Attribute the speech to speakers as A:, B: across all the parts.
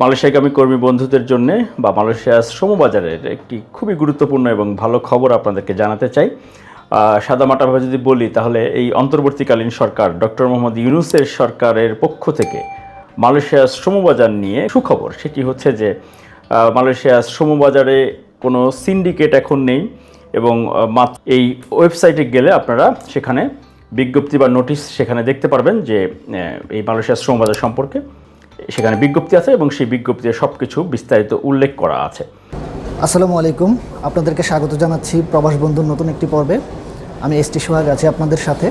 A: মালয়েশিয়াগামী কর্মী বন্ধুদের জন্য বা মালয়েশিয়া শ্রমবাজারের একটি খুবই গুরুত্বপূর্ণ এবং ভালো খবর আপনাদেরকে জানাতে চাই। সাদামাটাভাবে যদি বলি, তাহলে এই অন্তর্বর্তীকালীন সরকার ডক্টর মোহাম্মদ ইউনুসের সরকারের পক্ষ থেকে মালয়েশিয়া শ্রমবাজার নিয়ে সুখবর। সেটি হচ্ছে যে মালয়েশিয়া শ্রমবাজারে কোনো সিন্ডিকেট এখন নেই এবং এই ওয়েবসাইটে গেলে আপনারা সেখানে বিজ্ঞপ্তি বা নোটিশ সেখানে দেখতে পারবেন যে এই মালয়েশিয়া শ্রমবাজার সম্পর্কে। সেখানে বিজ্ঞপ্তি আছে এবং সেই বিজ্ঞপ্তিতে সব কিছু বিস্তারিত উল্লেখ করা আছে।
B: আসসালামু আলাইকুম। আপনাদেরকে স্বাগত জানাচ্ছি প্রবাস বন্ধুর নতুন একটি পর্বে। আমি এস টি সোহাগ আছি আপনাদের সাথে।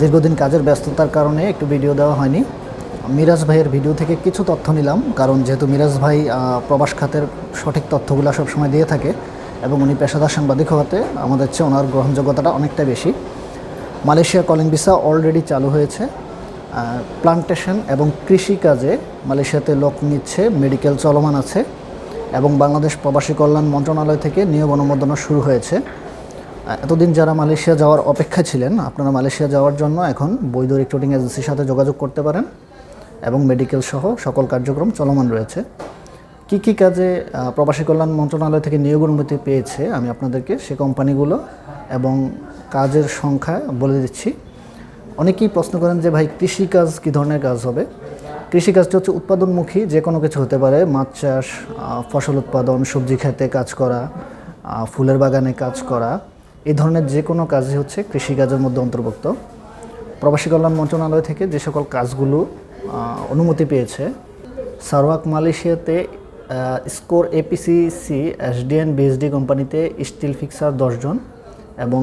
B: দীর্ঘদিন কাজের ব্যস্ততার কারণে একটু ভিডিও দেওয়া হয়নি। মিরাজ ভাইয়ের ভিডিও থেকে কিছু তথ্য নিলাম, কারণ যেহেতু মিরাজ ভাই প্রবাস খাতের সঠিক তথ্যগুলো সবসময় দিয়ে থাকে এবং উনি পেশাদার সাংবাদিক হওয়াতে আমাদের চেয়ে ওনার গ্রহণযোগ্যতাটা অনেকটা বেশি। মালয়েশিয়া কলিং ভিসা অলরেডি চালু হয়েছে। প্লান্টেশন এবং কৃষি কাজে মালয়েশিয়াতে লোক নিচ্ছে, মেডিকেল চলমান আছে এবং বাংলাদেশ প্রবাসী কল্যাণ মন্ত্রণালয় থেকে নিয়োগ অনুমোদনও শুরু হয়েছে। এতদিন যারা মালয়েশিয়া যাওয়ার অপেক্ষা ছিলেন, আপনারা মালয়েশিয়া যাওয়ার জন্য এখন বৈধ রিক্রুটিং এজেন্সির সাথে যোগাযোগ করতে পারেন এবং মেডিকেল সহ সকল কার্যক্রম চলমান রয়েছে। কি কি কাজে প্রবাসী কল্যাণ মন্ত্রণালয় থেকে নিয়োগ অনুমতি পেয়েছে, আমি আপনাদেরকে সে কোম্পানিগুলো এবং কাজের সংখ্যা বলে দিচ্ছি। অনেকেই প্রশ্ন করেন যে ভাই, কৃষিকাজ কী ধরনের কাজ হবে? কৃষিকাজটা হচ্ছে উৎপাদনমুখী, যে কোনো কিছু হতে পারে। মাছ চাষ ফসল উৎপাদন, সবজি খেতে কাজ করা ফুলের বাগানে কাজ করা, এই ধরনের যে কোনো কাজই হচ্ছে কৃষিকাজের মধ্যে অন্তর্ভুক্ত। প্রবাসী কল্যাণ মন্ত্রণালয় থেকে যে সকল কাজগুলো অনুমতি পেয়েছে সারওয়াক মালয়েশিয়াতে স্কোর এপিসিসি এসডিএন, বিএসডি কোম্পানিতে স্টিল ফিক্সার দশজন এবং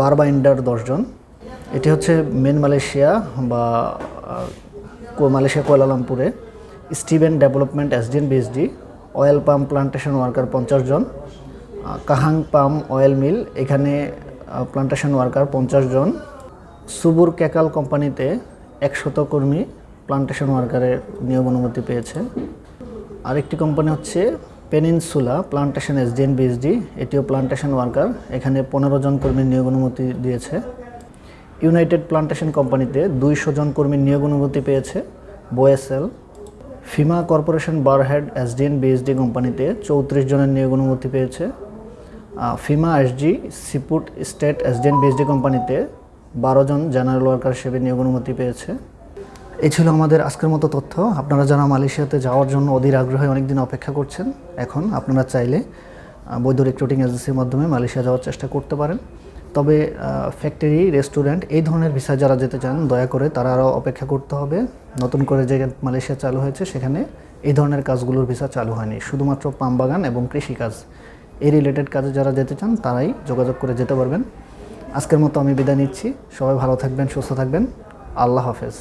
B: বার বাইন্ডার দশজন এটি হচ্ছে মেন মালয়েশিয়া বা Malaysia কোয়ালালামপুরে। Steven development SDN BSD oil pump plantation worker পঞ্চাশ জন কাহাং পাম অয়েল মিল, এখানে প্লান্টেশন ওয়ার্কার পঞ্চাশ জন। সুবুর ক্যাকাল কোম্পানিতে একশত কর্মী প্লান্টেশন ওয়ার্কারের নিয়োগ অনুমতি পেয়েছে। আরেকটি কোম্পানি হচ্ছে পেনিনসুলা প্লান্টেশন এসডিএন বিএসডি এটিও প্লান্টেশন ওয়ার্কার, এখানে পনেরো জন কর্মীর নিয়োগ অনুমতি দিয়েছে। ইউনাইটেড প্লান্টেশন কোম্পানিতে দুইশো জন কর্মীর নিয়োগ অনুমতি পেয়েছে। বোয়েসেল, ফিমা কর্পোরেশন বারহেড এসডিএন বিএসডি কোম্পানিতে চৌত্রিশ জনের নিয়োগ অনুমতি পেয়েছে। FIMA SG Siput estate SDN BSD কোম্পানিতে বারো জন জেনারেল ওয়ার্কার হিসেবে নিয়োগ অনুমতি পেয়েছে। এই ছিল আমাদের আজকের মতো তথ্য। আপনারা যারা মালয়েশিয়াতে যাওয়ার জন্য অধীর আগ্রহে অনেকদিন অপেক্ষা করছেন, এখন আপনারা চাইলে বৈধ রিক্রুটিং এজেন্সির মাধ্যমে মালয়েশিয়া যাওয়ার চেষ্টা করতে পারেন। তবে ফ্যাক্টরি রেস্টুরেন্ট এই ধরনের ভিসা যারা যেতে চান, দয়া করে তারা আরও অপেক্ষা করতে হবে। নতুন করে যে মালয়েশিয়া চালু হয়েছে, সেখানে এই ধরনের কাজগুলোর ভিসা চালু হয়নি। শুধুমাত্র পাম বাগান এবং কৃষিকাজ এই রিলেটেড কাজে যারা যেতে চান, তারাই যোগাযোগ করে যেতে পারবেন। আজকের মতো আমি বিদায় নিচ্ছি। সবাই ভালো থাকবেন, সুস্থ থাকবেন। আল্লাহ হাফেজ।